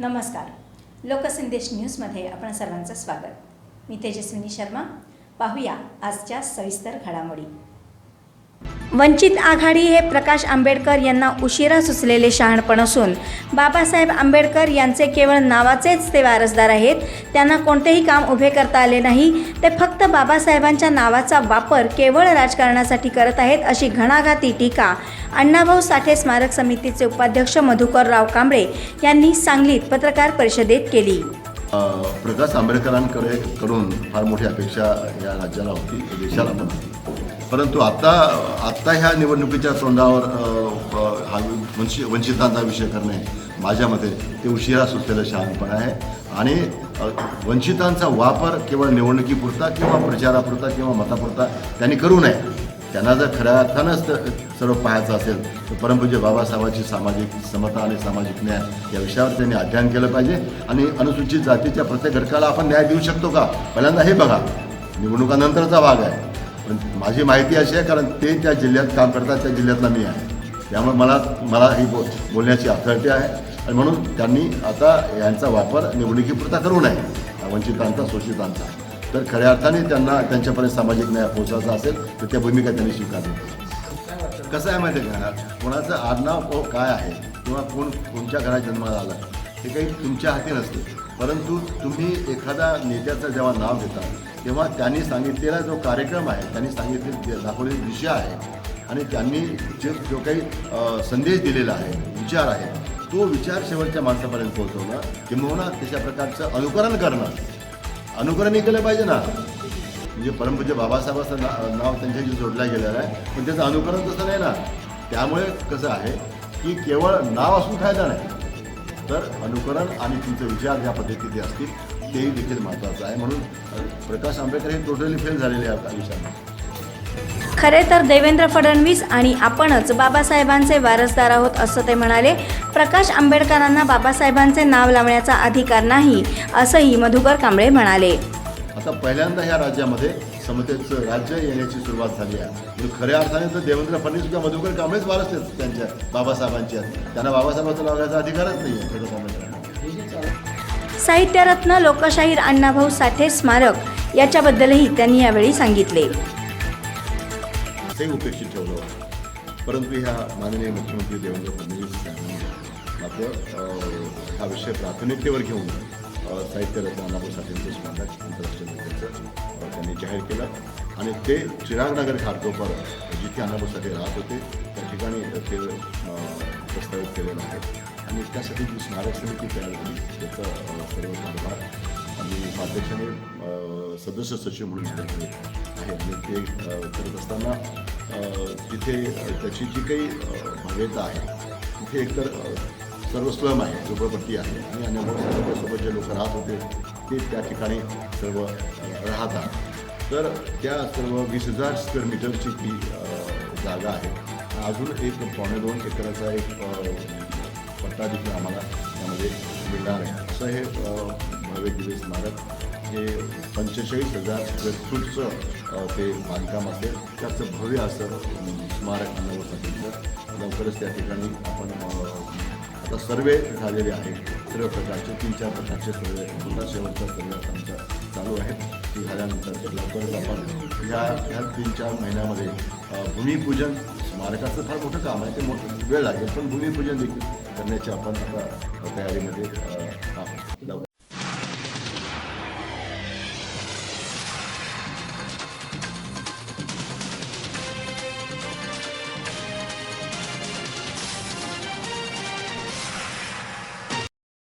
नमस्कार. लोकसंदेश न्यूजमध्ये आपण सर्वांचं स्वागत. मी तेजस्विनी शर्मा. पाहूया आजच्या सविस्तर घडामोडी. वंचित आघाडी हे प्रकाश आंबेडकर यांना उशिरा सुचलेले शहाणपण असून बाबासाहेब आंबेडकर यांचे केवळ नावाचेच ते वारसदार आहेत. त्यांना कोणतेही काम उभे करता आले नाही. ते फक्त बाबासाहेबांच्या नावाचा वापर केवळ राजकारणासाठी करत आहेत अशी घणाघाती टीका अण्णाभाऊ साठे स्मारक समितीचे उपाध्यक्ष मधुकरराव कांबळे यांनी सांगलीत पत्रकार परिषदेत केली. प्रकाश आंबेडकरांकडे कडून फार मोठी अपेक्षा या राज्याला होती देशाला पण परंतु आता आत्ता ह्या निवडणुकीच्या तोंडावर हा वंचित वंचितांचा विषय करणे माझ्या मते ते उशिरा सुटलेलं शहाणपण आहे. आणि वंचितांचा वापर केवळ निवडणुकीपुरता किंवा प्रचारापुरता किंवा मतापुरता त्यांनी करू नये. त्यांना जर खऱ्या अर्थानंच तर सर्व पाहायचं असेल तर परमपूज्य बाबासाहेबांची सामाजिक समता आणि सामाजिक न्याय या विषयावर त्यांनी अध्ययन केलं पाहिजे. आणि अनुसूचित जातीच्या प्रत्येक घटकाला आपण न्याय देऊ शकतो का? पहिल्यांदा हे बघा. निवडणुकानंतरचा भाग आहे. पण माझी माहिती अशी आहे कारण ते त्या जिल्ह्यात काम करतात त्या जिल्ह्यातला मी आहे. त्यामुळे मला मला ही बो बोलण्याची अथॉरिटी आहे. आणि म्हणून त्यांनी आता यांचा वापर निवडणुकीपुरता करू नये वंचितांचा शोषितांचा. तर खऱ्या अर्थाने त्यांना त्यांच्यापर्यंत सामाजिक न्याय पोहोचायचा असेल तर त्या भूमिका त्यांनी स्वीकारली. कसं आहे माहिती आहे का कोणाचं आडनाव काय आहे किंवा कोण कोणत्या घरात जन्माला आला हे काही तुमच्या हाती नसते. परंतु तुम्ही एखादा नेत्याचं जेव्हा नाव घेता तेव्हा त्यांनी सांगितलेला जो कार्यक्रम आहे त्यांनी सांगितले दाखवलेली दिशा आहे आणि त्यांनी जे जो काही संदेश दिलेला आहे विचार आहे तो विचार शेवटच्या माणसापर्यंत पोहोचवणं किंबहुना तशा प्रकारचं अनुकरण करणं. अनुकरणही केलं पाहिजे ना. म्हणजे परमपूज्य बाबासाहेबांचं ना नाव त्यांच्याशी जोडलं गेलेलं आहे पण त्याचं अनुकरण तसं नाही ना. त्यामुळे कसं आहे की केवळ नाव असून फायदा नाही. तर अनुकरण आणि तुमचे विचार ज्या पद्धतीचे असतील तेही देखील महत्त्वाचं आहे. म्हणून प्रकाश आंबेडकर हे टोटली फेल झालेले आहेत या विषयामध्ये. खरे तर देवेंद्र फडणवीस आणि आपणच बाबासाहेबांचे वारसदार आहोत असं ते म्हणाले. प्रकाश आंबेडकरांना बाबासाहेबांचे नाव लावण्याचा अधिकार नाही असंही मधुकर कांबळे म्हणाले. आता पहिल्यांदा ह्या राज्यामध्ये समतेचं राज्य येण्याची सुरुवात झाली आहे. म्हणजे खऱ्या अर्थाने तर देवेंद्र फडणवीस किंवा मधुकर कांबळेच वारस आहेत त्यांच्या बाबासाहेबांची. आहेत त्यांना बाबासाहेबांचं नाव घ्यायचा अधिकारच नाही आहे साहित्यरत्न लोकशाहीर अण्णाभाऊ साठे स्मारक याच्याबद्दलही त्यांनी यावेळी सांगितले. ते उपेक्षित ठेवलं होतं. परंतु ह्या माननीय मुख्यमंत्री देवेंद्र फडणवीस यांनी मात्र हा विषय प्राथमिकतेवर घेऊन अं, साहित्य रत्न अण्णाभाऊ साठेंचं स्मारक आंतरराष्ट्रीय त्यांनी जाहीर केलं. आणि ते चिरागनगर खारकोपर जिथे अण्णाभाऊ राहत होते त्या ठिकाणी ते प्रस्तावित केलेलं आहे. आणि त्यासाठी जी स्मारक समिती तयार झाली त्याचा सर्व कारभार आणि उपाध्यक्षाने सदस्य सचिव म्हणून आहे. आणि ते करत असताना तिथे त्याची जी काही भव्यता आहे तिथे एकतर सर्व स्लम आहे झोपडपट्टी आहे. आणि अन्यामुळे सोबत जे लोक राहत होते ते त्या ठिकाणी सर्व राहतात. तर त्या सर्व वीस हजार स्क्वेअर मीटरची ती जागा आहे. अजून एक पावणे दोन एकराचा एक पट्टा देखील आम्हाला त्यामध्ये मिळणार आहे. असं हे भव्य दिवे स्मारक हे पंचेचाळीस हजार स्क्वेअर फूटचं ते बांधकाम असेल. त्याचं भव्य असं स्मारक स्मारक सांगितलं लवकरच त्या ठिकाणी आपण तर आता सर्वे झालेले आहेत. सर्व प्रकारचे तीन चार प्रकारचे सर्वे पुन्हा शेवटचा सर्वे आमचा चालू आहे ती झाल्यानंतर लवकरच आपण ह्या ह्या तीन चार महिन्यामध्ये भूमिपूजन स्मारकाचं फार मोठं काम आहे. ते मोठं वेळ लागेल पण भूमिपूजन देखील करण्याची आपण आता तयारीमध्ये आहोत.